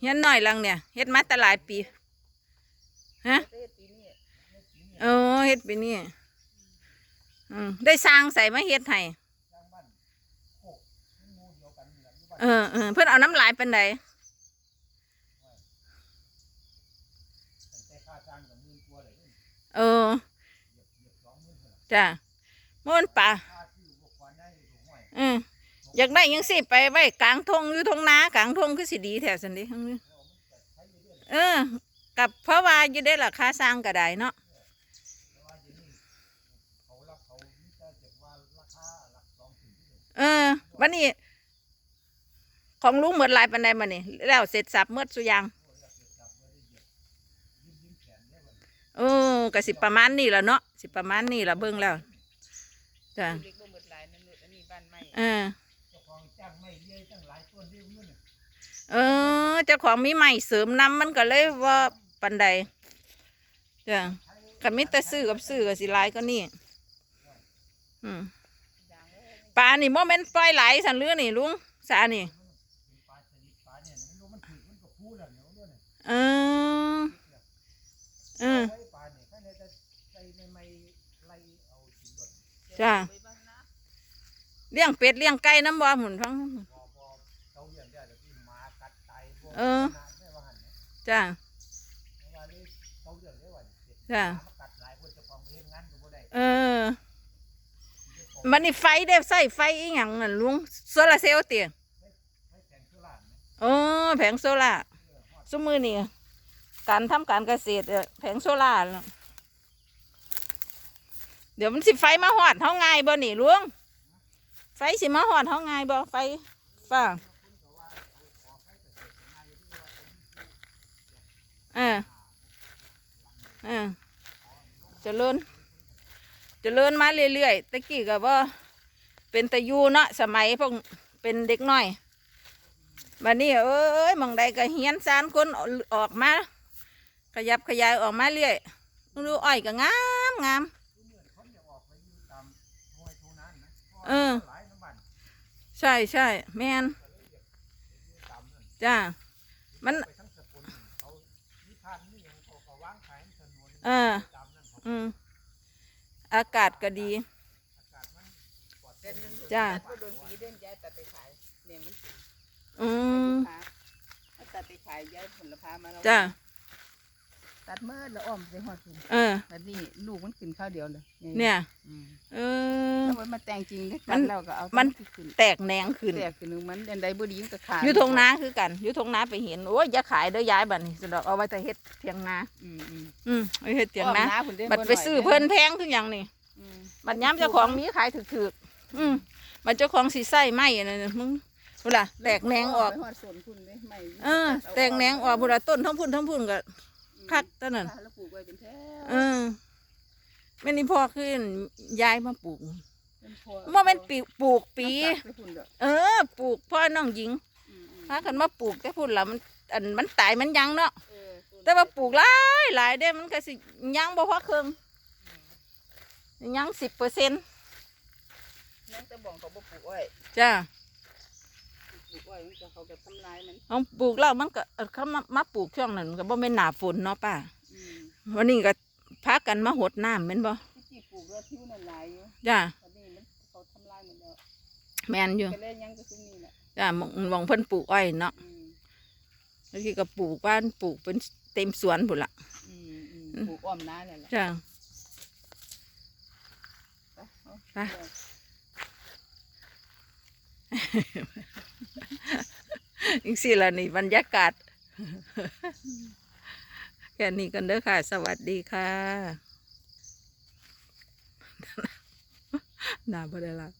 เฮียนหน่อยลังเนี่ยเฮ็ดมาแต่หลายปีฮะเออเฮ็ดปีนี้อืมได้สร้างใส่มาเฮ็ดให้เออเออเพื่อนเอาน้ำลายเป็นไดเออจ้ะม่วนป่าเออ อยากได้ยังสิไปไว้กลางทงอยู่ทงนากลางทงคือสิดีแถวสันดิทั้งนี้เออ กับเพราะว่าอยู่ได้ราคาสร้างก็ได้เนาะเออวันนี้ ของลุงเหมือนลายปันไดมานี่แล้วเสร็จสับเมื่อสุยางเออกสิประมาณนี้ละเนาะสิประมาณนี้ละเบิ่งแล้วจ้ะเล็ก บ่หมดหลายนั่นลูกอันนี้บ้านใหม่เออเออเจ้าของมีใหม่เสริมนำมันก็เลยว่าปันใดจ้ะก็มิแต่ซื้อกับซื้อกับสิหลายก็นี่อืมดังเลยปลานี่โมเมนปล่อยไหลสันเรือนี่ลุงสานี่เออเออจ้าไปบ้านนะ เลี้ยงเป็ดเลี้ยงไก่น้ำบ่หมุนฟังเออจ้าจ้าเออมันนี่ไฟได้ใส่ไฟอีหยังน่ะลุงโซลาร์เซลล์เตียโอ้แผงโซล่าร์สมือนี่การทำการเกษตรเอ่อแผงโซล่าร์น่ะเดี๋ยวมันสิไฟมาหอดเท่าไงายบ่นี่ลุง ไฟสิมาหอดเท่าไงบ่ไฟฟ้าเออเออจะเลื่อนจะเลื่อนมาเรื่อยๆตะกี้ก็บ่เป็นตะยูเนาะสมัยพวกเป็นเด็กน้อยบัดนี้เอ้ยมองใดก็เฮียนซานคนออกมา ขยับขยายออกมาเรื่อยดูอ้อยก็งามงามเออ ใช่ใช่แมนจ้ามันเอออืมอากาศก็ดีเดือนหนึงจ้าตัดบ่โดนปีเดือนยายตัดไปขายเลี้ยงมันอืมเอาตัดไปขายยายผลพามาแล้วจ้า ตัดเมื่อแล้วอ้อมไปหอดคุณเออบัดนี้ลูกมันขึ้นข้าวเดียวเลยเนี่ยอืมเออ แล้วมันมาแต่งจริงเด้มัตันดแล้วก็เอามัน ขึ้นแตกแหนงขึ้น แตกขึ้นมันเดือนใดบ่ดีมันก็ขาดอยู่ทงนาคือกัน อยู่ทงนาไปเห็นโอ้ยอย่าขายเด้อย้ายบัดนี้สะดอกเอาไว้แต่เฮ็ดเถียงนาอืมอืมอืมเอาไว้เฮ็ดเถียงนาอ้อมพุ่นเด้บัดไปซื้อเพิ่นแพงทุกอย่างนี่อืมบัดย้ำเจ้าของมีขายถึกๆอืมบัดเจ้าของสีไส้ไหมนั่นน่ะมึงเวลาแตกแหนงออก ไปฮอดสวนพุ่นเด้ไม่เออ แตกแหนงออกบุระต้นทั้งพุ่นทั้งพุ่นก็ คักตะนั่นแล้วปลูกไว้เป็นแถวเออแม่นี่พ่อขึ้นย้ายมาปลูกเป็นพอว่าเป็นปีปลูกปีมันตัดไปพุ่นเด้อเออ ปลูกพ่อน้องหญิงอืมอืมพากันมาปลูกแต่พุ่นละมันอันมันตายมันยังเนาะเออต้นแต่ว่าปลูกหลายหลายเด้มันก็สิยังบ่พอครึ่งยังสิบเปอร์เซ็นต์นั่นแต่บอกเขาบ่ปลูกอ้อยจ้า ปลูกอ้อยมันก็เขาก็ทำลายมันเอาปลูกแล้วมันก็เออเขามามาปลูกช่วงนั้นก็บ่แม่นหนาฝนเนาะป้าอืมวันนี้ก็พากันมาหดน้ำแม่นบ่ที่จีปลูกแล้วทิวนั่นหลายอยู่จ้าตอนนี้มันเขาทำลายหมดแล้วแม่นอยู่ก็เลยยังก็ซุมนี้แหละจ้าหมองหมองเพิ่นปลูกอ้อยเนาะอืมแล้วที่ก็ปลูกบ้านปลูกเป็นเต็มสวนพุ่นละอืมอืมปลูกอ้อมนาเนี่ยแหละจ้า ไปเอาไป อีกสิละนี่บรรยากาศ แค่นี้กันเด้อค่ะ สวัสดีค่ะ น่าบ่ได้ละ